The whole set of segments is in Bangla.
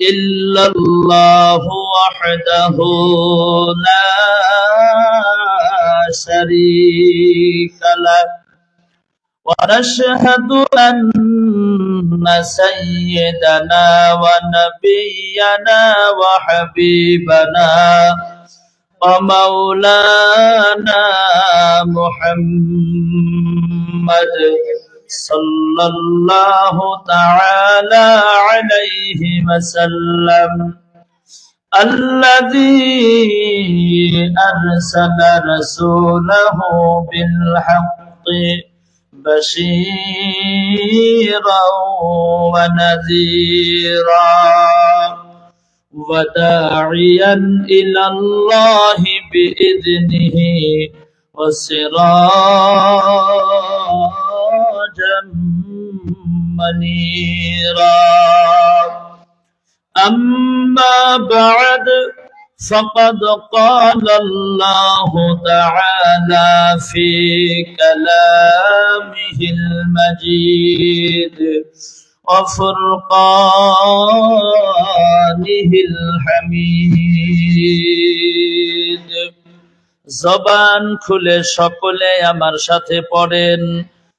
الله وحده لا شريك له. ونشهد أن سيدنا ونبينا وحبيبنا ومولانا محمد صلى الله تعالى عليه وسلم. الذي أرسل رسوله بالحق بشيرا ونذيرا وداعيا إلى الله بإذنه وسراجا منيرا أما بعد فقد قال الله تعالى في كلامه المجيد وفرقانه الحميد জবান খুলে সকলে আমার সাথে পড়েন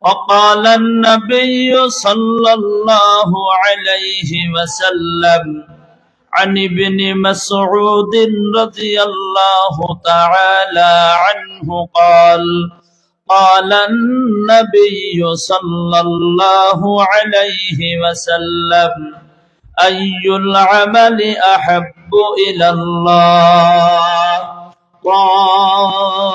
وقال النبي صلى الله عليه وسلم عن ابن مسعود رضي الله تعالى عنه قال قال النبي صلى الله عليه وسلم أي العمل أحب إلى الله؟ قال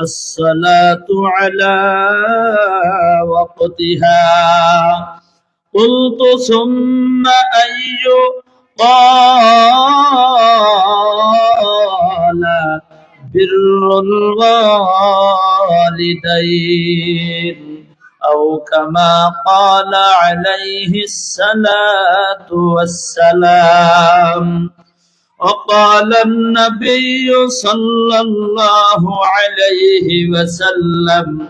الصلاة على وقتها. قلت ثم أي قال بر الوالدين. أو كما قال عليه الصلاة والسلام. وقال النبي صلى الله عليه وسلم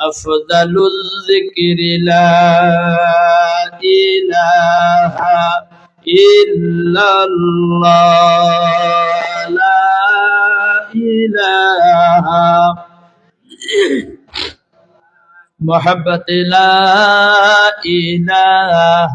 أفضل الذكر لا إله إلا الله لا إله. محبة لا إله.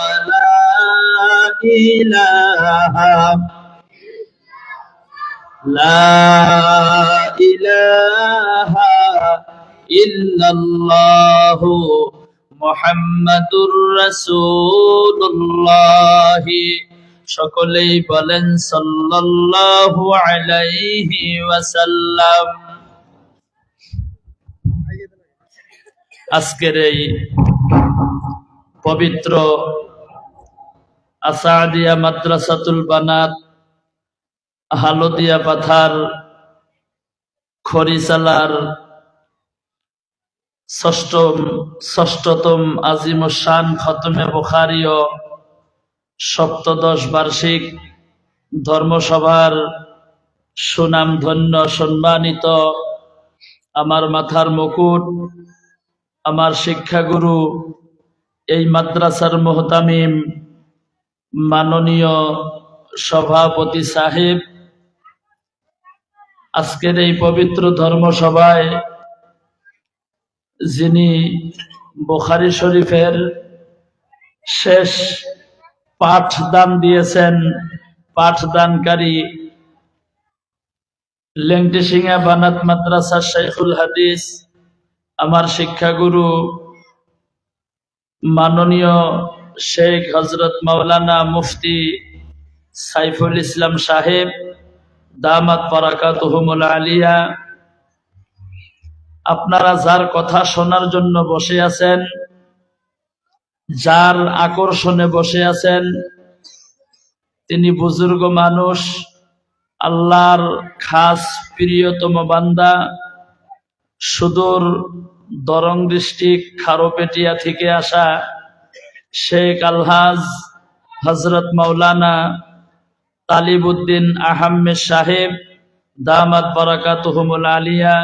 ইলাহা لا إله إلا الله محمد رسول الله সকলেই বলেন সাল্লাল্লাহু আলাইহি ওয়াসাল্লাম আজকের এই পবিত্র আসাদিয়া মাদ্রাসাতুল বানাত, হালদিয়া পাথার খরিসালার ষষ্ঠম, ষষ্ঠতম আজিম শান খতমে বুখারীয় সপ্তদশ বার্ষিক ধর্মসভার সুনাম ধন্য সম্মানিত আমার মাথার মুকুট, আমার শিক্ষাগুরু, এই মাদ্রাসার মোহতামিম মাননীয় সভাপতি সাহেব, আজকের এই পবিত্র ধর্মসভায় যিনি বুখারি শরীফের শেষ পাঠ দান দিয়েছেন, পাঠদানকারী লেংটি সিংহা বানাত মাদ্রাসা শেখুল হাদিস, আমার শিক্ষাগুরু মাননীয় শেখ হজরত মাওলানা মুফতি সাইফুল ইসলাম সাহেব, দামাত পরাকাতহুমুল আলিয়া। আপনারা যার কথা শোনার জন্য বসে আছেন, যার আকর্ষণে বসে আছেন, তিনি বুজুর্গ মানুষ, আল্লাহর খাস প্রিয়তম বান্দা। সুদূর দরং ডিস্ট্রিক্ট খারোপেটিয়া থেকে আসা শেখ আলহাজ হজরত মাওলানা তালিবুদ্দিন আহমেদ সাহেব, দামাত বরাকাতুহুমুল আলিয়া।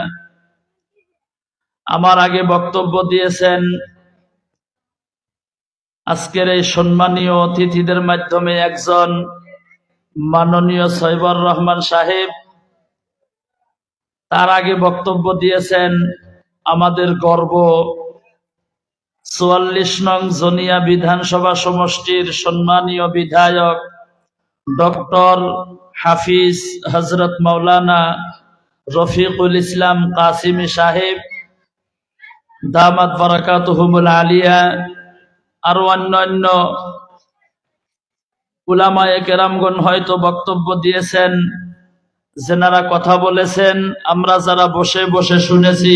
আমার আগে বক্তব্য দিয়েছেন, আজকের এই সম্মানীয় অতিথিদের মাধ্যমে একজন মাননীয় সৈবর রহমান সাহেব, তার আগে বক্তব্য দিয়েছেন আমাদের গর্ব চুয়াল্লিশ নং জনিয়া বিধানসভা সমষ্টির সম্মানীয় বিধায়ক ডক্টর হাফিজ হজরত মাওলানা রফিকুল ইসলাম কাসিমি সাহেব, দামাত বারাকাতুহুমুল আলিয়া, আরও অন্যান্য উলামায়ে কেরামগণ হয়তো বক্তব্য দিয়েছেন, যেনারা কথা বলেছেন, আমরা যারা বসে বসে শুনেছি,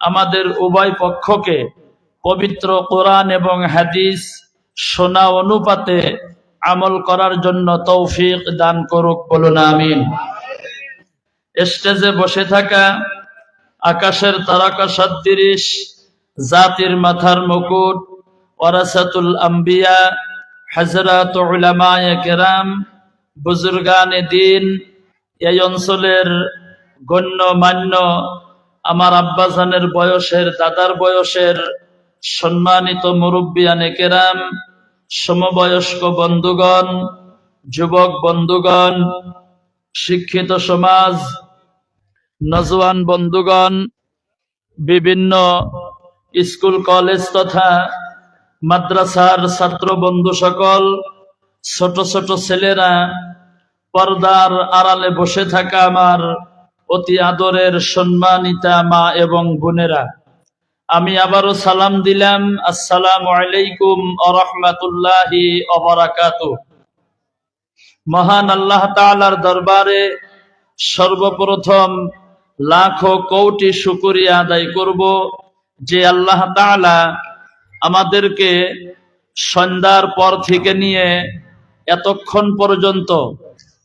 আমাদের উভয় পক্ষকে পবিত্র কোরআন এবং হাদিস শোনা অনুপাতে আমল করার জন্য তৌফিক দান করুক বলুন, আমিন। স্টেজে বসে থাকা আকাশের তারকা সত্তিরিশ, জাতির মাথার মুকুট, ওয়ারাসাতুল আম্বিয়া, হাজরাত উলামায়ে কেরাম, বুজুর্গানে দিন, এই অঞ্চলের গণ্যমান্য আমার আব্বাজানের বয়সের দাদার বয়সের সম্মানিত মুরব্বিয়ানে কেরাম, সমবয়স্ক বন্ধুগণ, যুবক বন্ধুগণ, শিক্ষিত সমাজ, নজওয়ান বন্ধুগণ, বিভিন্ন স্কুল, কলেজ তথা মাদ্রাসার ছাত্র বন্ধু সকল, ছোট ছোট ছেলেরা পর্দার আড়ালে বসে থাকা আমার অতি আদরের সম্মানিতা মা এবং বোনেরা। আমি আবারও সালাম দিলাম, আসসালামু আলাইকুম আরহামাতুল্লাহি অবরাকাত মহান আল্লাহ তাআলার দরবারে সর্বপ্রথম লাখো কোটি শুকরিয়া আদায় করব যে আল্লাহ তাআলা আমাদেরকে সন্ধ্যার পর থেকে নিয়ে এতক্ষণ পর্যন্ত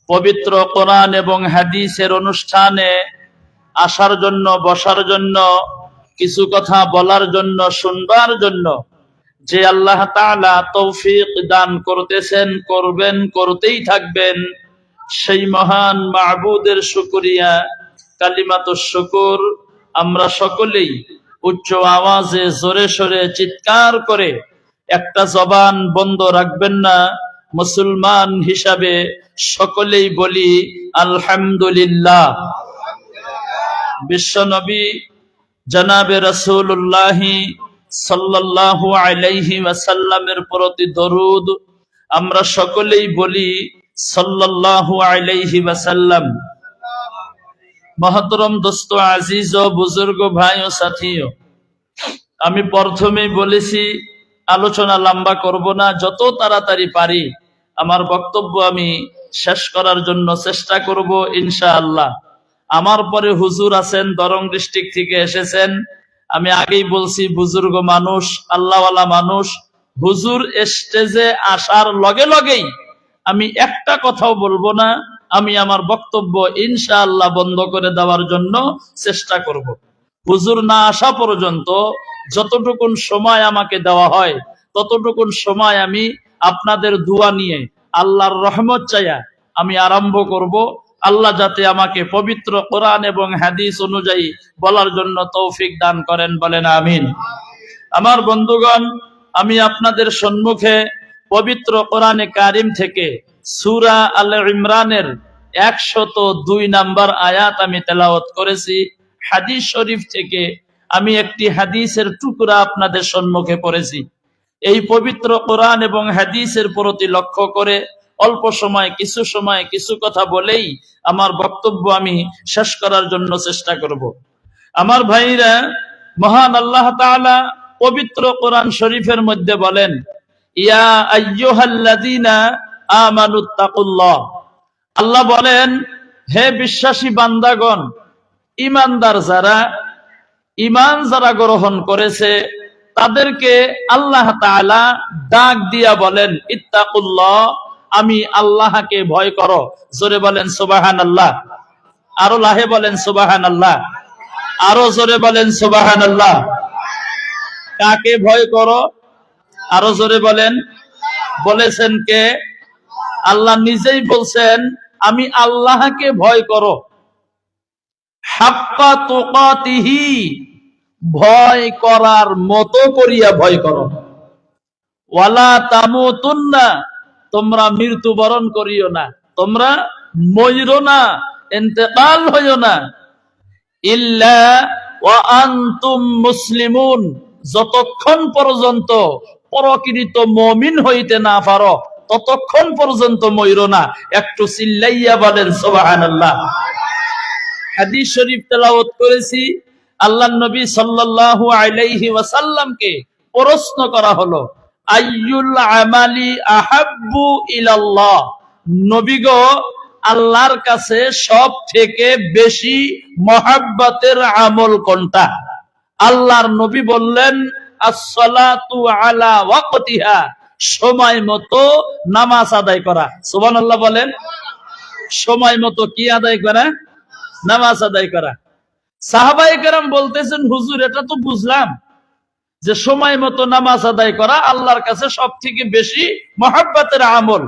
পবিত্র কোরআন এবং হাদিসের অনুষ্ঠানে আসার জন্য, বসার জন্য কিছু কথা বলার জন্য, শুনবার জন্য। যে আল্লাহ তৌফিক দান করতেছেন, করবেন, করতেই থাকবেন, সেই মহান মাহবুদের শুকরিয়া কালিমাত শুকুর। আমরা সকলেই উচ্চ আওয়াজে জোরে সরে চিৎকার করে একটা জবান বন্ধ রাখবেন না। মুসলমান হিসাবে সকলেই বলি, আলহামদুলিল্লাহ। বিশ্বনবী জনাবে রসুল্লাহি সাল্লাল্লাহু আলাইহি ওয়াসাল্লামের প্রতি দরুদ আমরা সকলেই বলি সাল্লাল্লাহু আলাইহি ওয়াসাল্লাম। মহতরম দোস্ত, আজিজ ও বুজুর্গ, ভাই ও সাথীও, আমি প্রথমেই বলেছি, আলোচনা লম্বা করব না, যত তাড়াতাড়ি পারি, আমার বক্তব্য আমি শেষ করার জন্য চেষ্টা করব ইনশাআল্লাহ। আমার পরে হুজুর আছেন, দরং ডিস্ট্রিক্ট থেকে এসেছেন আমি আগেই বলছি, বুজুর্গ মানুষ, আল্লাহওয়ালা মানুষ, হুজুর স্টেজে আসার লগে লগেই আমি একটা কথাও বলব না, আমি আমার বক্তব্য ইনশাআল্লাহ বন্ধ করে দেওয়ার জন্য চেষ্টা করব। হুজুর না আসা পর্যন্ত যতটুকুন সময় আমাকে দেওয়া হয়, ততটুকুন সময় আমি আপনাদের দোয়া নিয়ে আল্লাহর রহমত চাইয়া আমি আরম্ভ করব আল্লাহ যাতে আমাকে পবিত্র কোরআন এবং হাদিস অনুযায়ী বলার জন্য তৌফিক দান করেন বলেন, আমিন। আমার বন্ধুগণ, আমি আপনাদের সম্মুখে পবিত্র কোরআনে কারিম থেকে সুরা আল ইমরানের একশত দুই নাম্বার আয়াত আমি তেলাওয়াত করেছি। হাদিস শরীফ থেকে আমি একটি হাদিসের টুকরা আপনাদের সম্মুখে পড়েছি। এই পবিত্র কোরআন এবং হাদিসের প্রতি লক্ষ্য করে অল্প সময়, কিছু সময়, কিছু কথা বলেই আমার বক্তব্য আমি শেষ করার জন্য চেষ্টা করব। আমার ভাইরা, মহান আল্লাহ তাআলা পবিত্র কোরআন শরীফের মধ্যে বলেন আল্লাহ বলেন, হে বিশ্বাসী বান্দাগণ ইমানদার যারা ইমান যারা গ্রহণ করেছে, তাদেরকে আল্লাহ তাআলা ডাক দিয়া বলেন, ইত্তাকুল্লাহ আমি আল্লাহকে ভয় করো। জোরে বলেন সুবাহান আল্লাহ আরও লাহে বলেন সুবাহান আল্লাহ আরও জোরে বলেন সুবাহান আল্লাহ কাকে ভয় করো? আরও জোরে বলেন। বলেছেন কে? আল্লাহ নিজেই বলছেন, আমি আল্লাহকে ভয় করো। হাক্কা তোকাতিহি, ভয় করার মতো করিয়া ভয় করো। ওয়ালা তামুতুন্না তোমরা মৃত্যুবরণ করিও না। তোমরা ময়ূর না এতেকাল হইও না। ইল্লা আনতুম মুসলিমুন, যতক্ষণ পর্যন্ত মমিন হইতে না পারো, ততক্ষণ পর্যন্ত ময়ূর না। একটু চিল্লাইয়া বলেন হাদিস শরীফ তেলাওয়াত করেছি আল্লাহ নবী সাল্লাল্লাহু আলাইহি ওয়াসাল্লামকে প্রশ্ন করা হলো আইয়ুল আমালি আহাব্বু ইলাল্লাহ। নবী গো, আল্লাহর কাছে সব থেকে বেশি মহাব্বতের আমল কোনটা? আল্লাহর নবী বললেন, আসসালাতু আলা ওয়াকতিহা। সময় মতো নামাজ আদায় করা। সুবহানাল্লাহ বলেন, সময় মতো কি আদায় করা? নামাজ আদায় করা। সাহাবাই কেরাম বলতেছেন, হুজুর, এটা তো বুঝলাম। যে সময় মতো নামাজ আদায় করা আল্লাহর কাছে সব থেকে বেশি মহাব্বাতের আমল।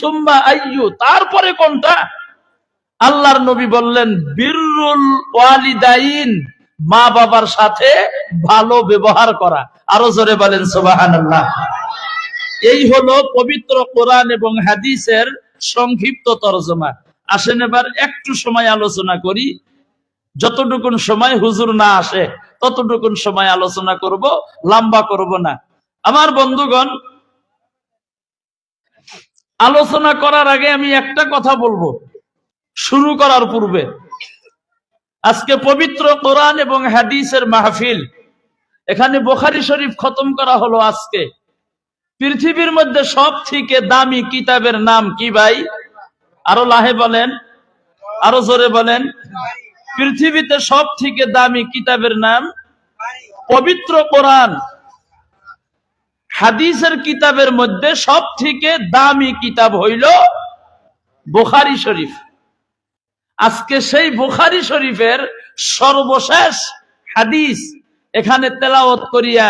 সুম্মা আইয়ু, তারপরে কোনটা? আল্লাহর নবী বললেন বীরুল ওয়ালিদাইন মা বাবার সাথে ভালো ব্যবহার করা। আরও জোরে বলেন, সুবহানাল্লাহ। এই হলো পবিত্র কোরআন এবং হাদিসের সংক্ষিপ্ত তরজমা। আসেন এবার একটু সময় আলোচনা করি। যতটুকুন সময় হুজুর না আসে ততটুকুন সময় আলোচনা করব, লম্বা করব না। আমার বন্ধুগণ, আলোচনা করার আগে আমি একটা কথা বলব। শুরু করার পূর্বে, আজকে পবিত্র কোরআন এবং হাদিসের মাহফিল, এখানে বোখারি শরীফ খতম করা হলো আজকে। পৃথিবীর মধ্যে সব থেকে দামি কিতাবের নাম কি ভাই? আরও লাহে বলেন, আরও জোরে বলেন। পৃথিবীতে সব থেকে দামি কিতাবের নাম? পবিত্র কোরআন। হাদিসের কিতাবের মধ্যে সব থেকে দামি কিতাব হইল বুখারি শরীফ। আজকে সেই বুখারি শরীফের সর্বশেষ হাদিস এখানে তেলাওয়াত করিয়া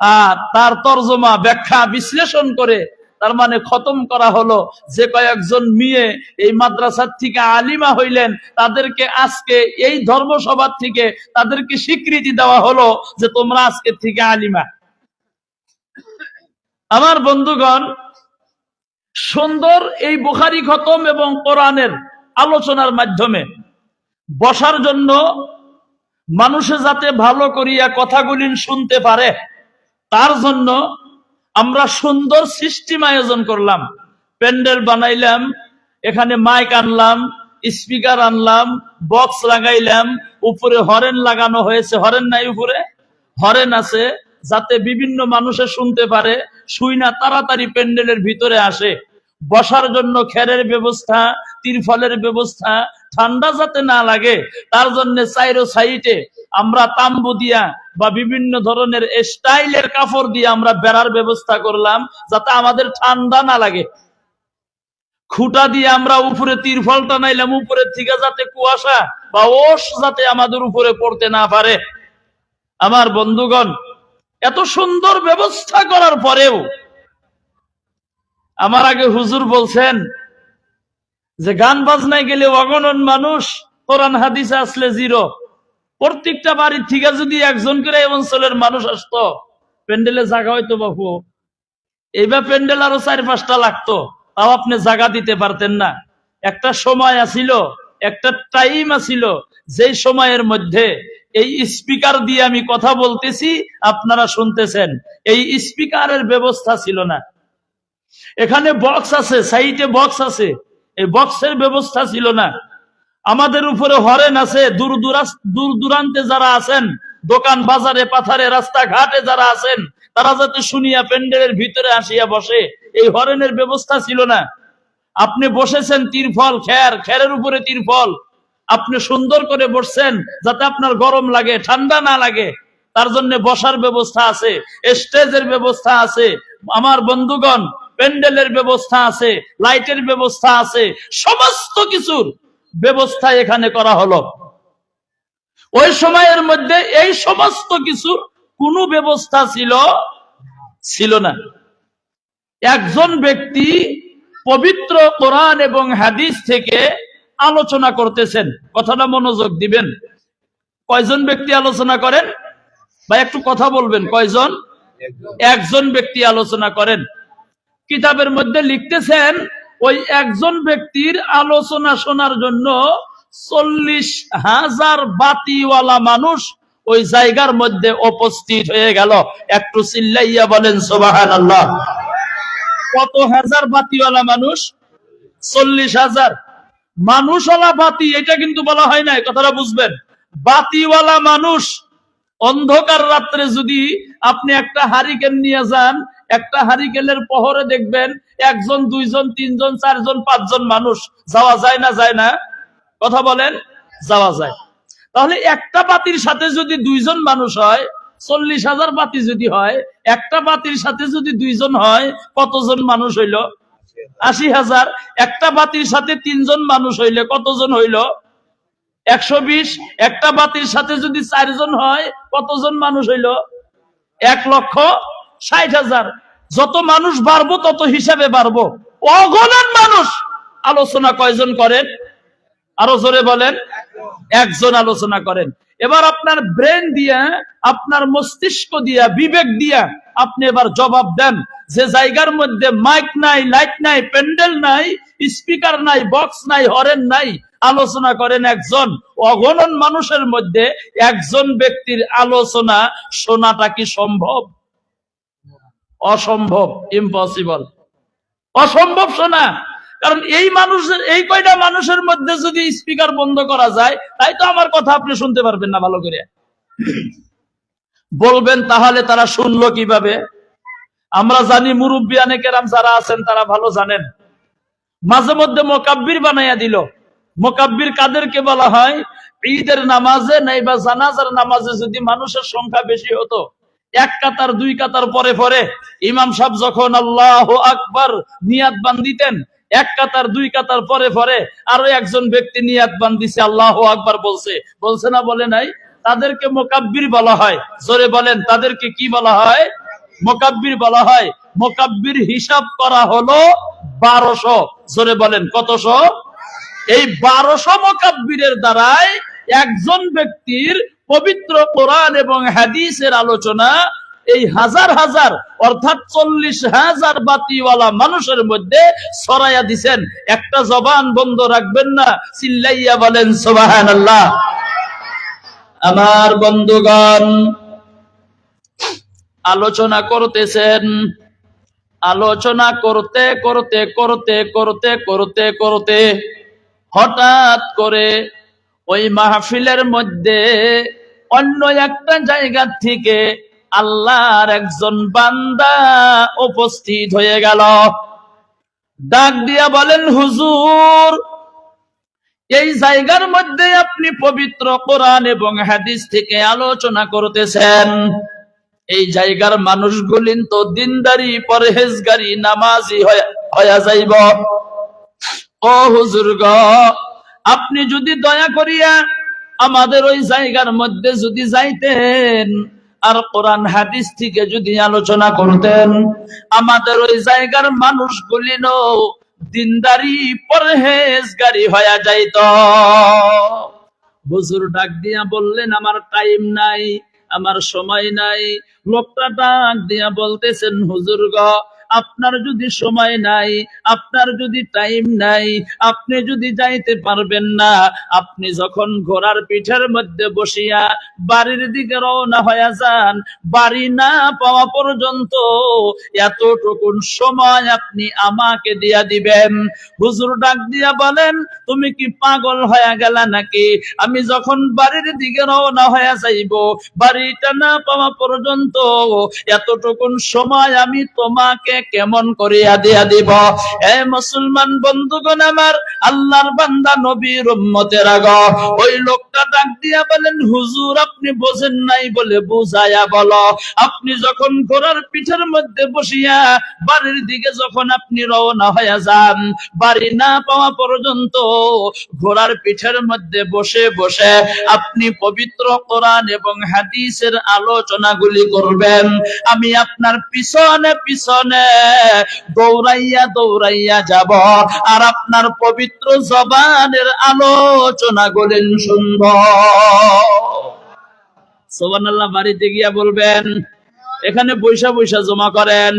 আহ, তার তর্জমা ব্যাখ্যা বিশ্লেষণ করে তার মানে খতম করা হলো। যে কয়েকজন মেয়ে এই মাদ্রাসার থেকে আলিমা হইলেন, তাদেরকে আজকে এই ধর্মসভার থেকে তাদেরকে স্বীকৃতি দেওয়া হলো যে তোমরা আজকে থেকে আলিমা। আমার বন্ধুগণ, সুন্দর এই বুখারি খতম এবং কোরআনের আলোচনার মাধ্যমে বসার জন্য মানুষে যাতে ভালো করিয়া কথাগুলি শুনতে পারে, তার জন্য আমরা সুন্দর সিস্টেম আয়োজন করলাম। প্যান্ডেল বানাইলাম, এখানে মাইক আনলাম, স্পিকার আনলাম, বক্স লাগাইলাম, উপরে হরেন লাগানো হয়েছে। হরেন নাই উপরে? হরেন আছে, যাতে বিভিন্ন মানুষে শুনতে পারে, শুই না তাড়াতাড়ি প্যান্ডেলের ভিতরে আসে। বসার জন্য খেরের ব্যবস্থা তিরফলের ব্যবস্থা, ঠান্ডা যাতে না লাগে, তার জন্য চাইরো সাইটে আমরা তাম্বু দিয়া বা বিভিন্ন ধরনের স্টাইলের কাপড় দিয়ে আমরা বেড়ার ব্যবস্থা করলাম, যাতে আমাদের ঠান্ডা না লাগে। খুঁটা দিয়ে আমরা উপরে তিরফল টানাইলাম উপরের থেকে যাতে কুয়াশা বা ওষ যাতে আমাদের উপরে পড়তে না পারে। আমার বন্ধুগণ, এত সুন্দর ব্যবস্থা করার পরেও আমার আগে হুজুর বলছেন যে গান বাজনায় গেলে অগণন মানুষ, কোরআন, হাদিসে আসলে জিরো। প্রত্যেকটা বাড়ির থেকে যদি একজন করে এই অঞ্চলের মানুষ আসতো, প্যান্ডেলে জায়গা হয়তো বাবু এইবার প্যান্ডেল আরও চার পাঁচটা লাগতো, তাও আপনি জায়গা দিতে পারতেন না। একটা সময় আসিল একটা টাইম আসিল যেই সময়ের মধ্যে এই স্পিকার দিয়ে আমি কথা বলতেছি, আপনারা শুনতেছেন। এই স্পিকারের ব্যবস্থা ছিল না। এখানে বক্স আছে সাইটে বক্স আছে। এই বক্সের ব্যবস্থা ছিল না। আমাদের উপরে হরেন আছে, দূর দূর দূরান্তে যারা আছেন, দোকান বাজারে, পাথারে, রাস্তাঘাটে যারা আছেন, তারা যাতে শুনিয়া প্যান্ডেলের ভিতরে আসিয়া বসে, এই হরেনের ব্যবস্থা ছিল না। আপনি বসেছেন তিরফল খ্যার খ্যারের উপরে তিরফল। আপনি সুন্দর করে বসছেন, যাতে আপনার গরম লাগে, ঠান্ডা না লাগে। তার জন্য বসার ব্যবস্থা আছে, স্টেজের ব্যবস্থা আছে, আমার বন্ধুগণ, প্যান্ডেলের ব্যবস্থা আছে, লাইটের ব্যবস্থা আছে, সমস্ত কিছুর ব্যবস্থা এখানে করা হলো। ওই সময়ের মধ্যে এই সমস্ত কিছুর কোনো ব্যবস্থা ছিল ছিল না। একজন ব্যক্তি পবিত্র কোরআন এবং হাদিস থেকে আলোচনা করতেছেন। কথাটা মনোযোগ দিবেন। কয়জন ব্যক্তি আলোচনা করেন? বা একটু কথা বলবেন কয়জন? একজন ব্যক্তি আলোচনা করেন। কিতাবের মধ্যে লিখতেছেন ওই একজন ব্যক্তির আলোচনা শোনার জন্য চল্লিশ হাজার বাতিওয়ালা মানুষ ওই জায়গার মধ্যে উপস্থিত হয়ে গেল। একটু চিল্লাইয়া বলেন সোবাহান আল্লাহ কত হাজার বাতিওয়ালা মানুষ? চল্লিশ হাজার। মানুষওয়ালা বাতি, এটা কিন্তু বলা হয় নাই কথাটা বুঝবেন। বাতিওয়ালা মানুষ, অন্ধকার রাত্রে যদি আপনি একটা হারিকেন নিয়ে যান একটা হারিকেলের পহরে দেখবেন একজন, দুইজন, তিনজন, চারজন, পাঁচজন মানুষ যাওয়া যায় না যায় না? কথা বলেন, যাওয়া যায়। তাহলে একটা বাতির সাথে যদি দুইজন মানুষ হয়, চল্লিশ হাজার বাতি যদি হয়, একটা বাতির সাথে যদি দুইজন হয়, কতজন মানুষ হইল? আশি হাজার। একটা বাতির সাথে তিনজন মানুষ হইলে কতজন হইল? একশো বিশ। একটা বাতির সাথে যদি চারজন হয়, কতজন মানুষ হইল? এক লক্ষ ষাট হাজার। যত মানুষ বাড়বো, তত হিসাবে বাড়বো। অগণন মানুষ আলোচনা কয়জন করেন? আরও জোরে বলেন। একজন আলোচনা করেন। এবার আপনার ব্রেন দিয়া, আপনার মস্তিষ্ক দিয়া, বিবেক দিয়া আপনি এবার জবাব দেন। যে জায়গার মধ্যে মাইক নাই, লাইট নাই, প্যান্ডেল নাই, স্পিকার নাই, বক্স নাই, হরেন নাই, আলোচনা করেন একজন। অগণন মানুষের মধ্যে একজন ব্যক্তির আলোচনা শোনাটা কি সম্ভব? অসম্ভব ইম্পসিবল অসম্ভব শোনা, কারণ এই মানুষের, এই কয়টা মানুষের মধ্যে যদি স্পিকার বন্ধ করা যায়, তাই তো আমার কথা আপনি শুনতে পারবেন না ভালো করে। বলবেন, তাহলে তারা শুনলো কীভাবে? আমরা জানি মুরব্বী অনেকেরাম যারা আছেন, তারা ভালো জানেন। মাঝে মধ্যে মোকাব্বির বানাইয়া দিল। মোকাব্বির কাদেরকে বলা হয়, ঈদের নামাজে নাই বা জানাজার নামাজে যদি মানুষের সংখ্যা বেশি হতো এক কাতার, দুই কাতার পরে পরে ইমাম সাহেব যখন আল্লাহ আকবার নিয়াত বান্দিতেন, এক কাতার, দুই কাতার পরে পরে আরও একজন ব্যক্তি নিয়াত বান্দিছে, আল্লাহ আকবার বলছে। বলছে না, বলে নাই, তাদেরকে মোকাব্বির বলা হয়। জোরে বলেন, তাদেরকে কি বলা হয়? মোকাব্বির বলা হয়, মোকাব্বির হিসাব করা হলো বারোশো। জোরে বলেন, কতশো? এই বারোশো মোকাব্বিরের দ্বারাই একজন ব্যক্তির পবিত্র কোরআন এবং হাদিসের আলোচনা এই হাজার হাজার, অর্থাৎ চল্লিশ হাজার বাতিওয়ালা মানুষের মধ্যে সরাইয়া দিছেন। একটা জবান বন্ধ রাখবেন না, চিল্লাইয়া বলেন সোবাহান আল্লাহ আমার বন্ধুগণ, আলোচনা করতেছেন। আলোচনা করতে করতে করতে করতে করতে করতে, হঠাৎ করে ওই মাহফিলের মধ্যে অন্য একটা জায়গা থেকে আল্লাহর একজন বান্দা উপস্থিত হয়ে গেল। ডাক দিয়া বলেন, হুজুর, এই জায়গার মধ্যে আপনি পবিত্র কোরআন এবং হাদিস থেকে আলোচনা করতেছেন। এই জায়গার মানুষগুলিন তো দিনদারি, পরহেজগারি, নামাজি হয়ে যাইব। ও হুজুর গ আপনি যদি দয়া করিয়া আমাদের ওই জায়গার মধ্যে যদি যাইতেন আর কোরআন হাদিস থেকে যদি আলোচনা করতেন, আমাদের ওই জায়গার মানুষগুলি দিনদারি পরহেজগারি হয়ে যাইত। হুজুর ডাক দিয়া বললেন, আমার টাইম নাই, আমার সময় নাই। লোকটা ডাক দিয়া বলতেছেন, হুজুর গ আপনার যদি সময় নাই, আপনার যদি টাইম নাই, আপনি যদি যাইতে পারবেন না, আপনি যখন ঘোড়ার পিঠের মধ্যে বসিয়া বাড়ির দিকে রওনা হয়ে যান, বাড়ি না পাওয়া পর্যন্ত এতটুকুন সময় আপনি আমাকে দিয়া দিবেন। হুজুর ডাক দিয়া বলেন, তুমি কি পাগল হয়ে গেলা নাকি? আমি যখন বাড়ির দিকে রওনা হয়ে যাইব, বাড়িটা না পাওয়া পর্যন্ত এতটুকুন সময় আমি তোমাকে কেমন করিয়া দিয়া দিব এ মুসলমান বন্ধুগণ আমার, আল্লাহর বান্দা নবীর উম্মতের আগ। ওই লোকটা ডাক দিয়া বলেন, হুজুর, আপনি বোঝেন নাই বলে বুঝায়া বলো। আপনি যখন ঘোড়ার পিঠের মধ্যে বসিয়া বাড়ির দিকে যখন আপনি রওনা হয়ে যান, বাড়ি না পাওয়া পর্যন্ত ঘোড়ার পিঠের মধ্যে বসে বসে আপনি পবিত্র কোরআন এবং হাদিসের আলোচনাগুলি করবেন। আমি আপনার পিছনে পিছনে দৌড়াইয়া দৌড়াইয়া যাব। আর আপনার পবিত্র জবানের আলোচনাগুলি শুনব সোবান আল্লাহ বাড়িতে গিয়া বলবেন, এখানে বৈশা বৈশা জমা করেন।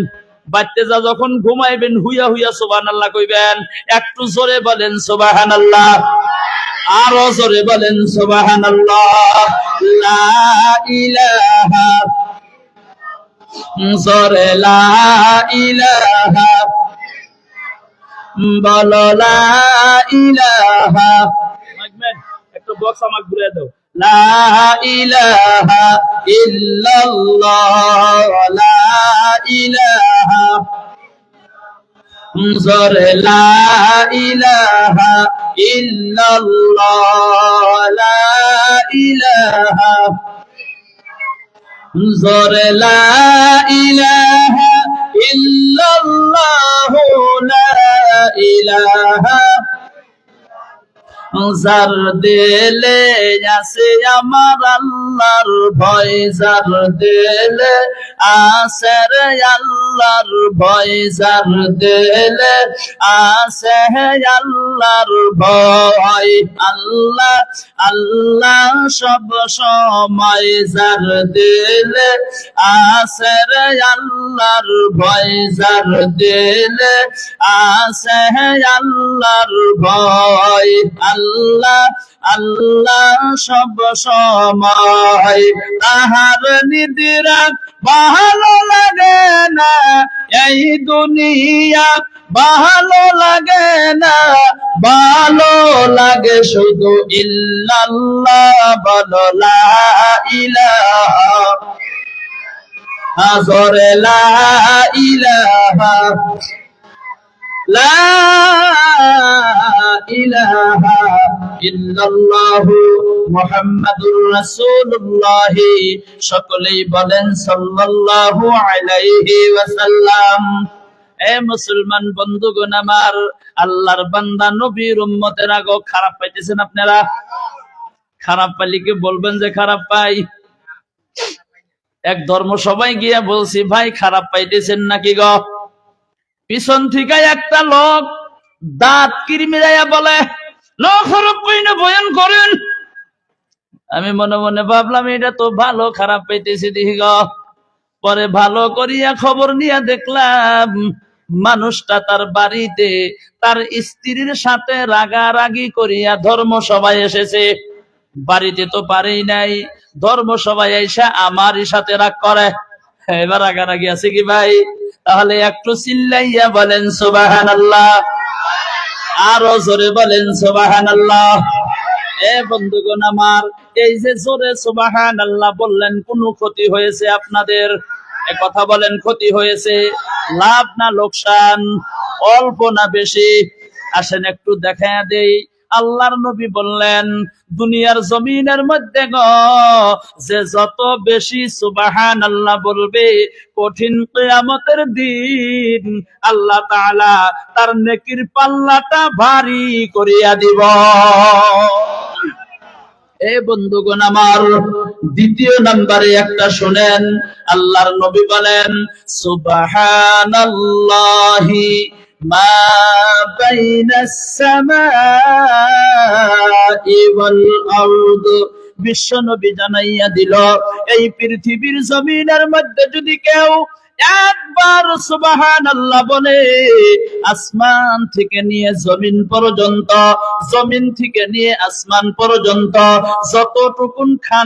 বাচ্চা যা যখন ঘুমাইবেন, হুইয়া হুইয়া সোবান আল্লাহ কইবেন, একটু জোরে বলেন সোবাহান আল্লাহ আরও জোরে বলেন সোবাহান আল্লাহ জোরে লা ইলাহা বলো লা ইলাহা। একটু বক্স আমাকে ঘুরে দাও। লা ইলাহা ইল্লাল্লাহ লা ইলাহা। জোরে লা ইলাহা ইল্লাল্লাহ লা ইলাহা। জোরে লা ইলাহা ইল্লাল্লাহ লা ইলাহা যার দিলে আছে আমার আল্লাহর ভয় যার দিলে আছে রে আল্লাহর ভয় যার দিলে আছে আল্লাহর ভয় আল্লাহ আল্লাহ সব সময় যার দিলে আছে রে আল্লাহর ভয় যার দিলে আছে আল্লাহর ভয়। আল্লাহ আল্লাহ সব সময় তাহার নিদিরা ভালো লাগে না। এই দুনিয়া ভালো লাগে না, ভালো লাগে শুধু ইল্লাল্লাহ বলো লা ইলাহা লা ইলাহা লা ইলাহা ইল্লাল্লাহু মুহাম্মাদুর রাসূলুল্লাহ, সকলেই বলেন সাল্লাল্লাহু আলাইহি ওয়াসাল্লাম। এ মুসলমান বন্ধুগণ আমার, আল্লাহর বান্দা নবীর উম্মতের আগো খারাপ পাইতেছেন আপনারা? খারাপ পাইলে কি বলবেন যে খারাপ পাই? এক ধর্ম সবাই গিয়া বলছি, ভাই, খারাপ পাইতেছেন নাকি গ? পিছন থেকে একটা লোক দাঁত কিরমিরাইয়া বলে বয়ান করেন। আমি মনে মনে ভাবলাম, এটা তো ভালো, খারাপ পাইতেছি দেখি গ। পরে ভালো করিয়া খবর নিয়ে দেখলাম মানুষটা তার বাড়িতে, তার স্ত্রীর সাথে রাগারাগি করিয়া ধর্ম সবাই এসেছে। বাড়িতে তো পারেই নাই, ধর্ম সভায় এসে আমারই সাথে রাগ করে। এবার রাগারাগি আছে কি ভাই? তাহলে একটু চিল্লাইয়া বলেন সুবাহান আল্লাহ আরও জোরে বলেন সুবাহান আল্লাহ এ বন্ধুগণ আমার, এই যে জোরে সুবাহান আল্লাহ বললেন, কোনো ক্ষতি হয়েছে আপনাদের? কথা বলেন, ক্ষতি হয়েছে, লাভ না লোকসান, অল্প না বেশি। আসেন একটু দেখা দেই, আল্লাহর নবী বললেন, দুনিয়ার জমিনের মধ্যে গ, যে যত বেশি সুবাহান আল্লাহ বলবে, কঠিন কেয়ামতের দিন আল্লাহ তাআলা তার নেকির পাল্লাটা ভারী করিয়া দিব। এ বন্ধুগণ আমার, দ্বিতীয় নাম্বারে একটা শোনেন, আল্লাহর নবী বলেন, সুবহানাল্লাহি মা বাইনাস সামাই ওয়াল আরদ। বিশ্ব নবী জানাইয়া দিল, এই পৃথিবীর জমিনের মধ্যে যদি কেউ একবার সুবাহান আল্লাহ বলে, আসমান থেকে নিয়ে জমিন পর্যন্ত, জমিন থেকে নিয়ে আসমান পর্যন্ত, যতটুকুন খালি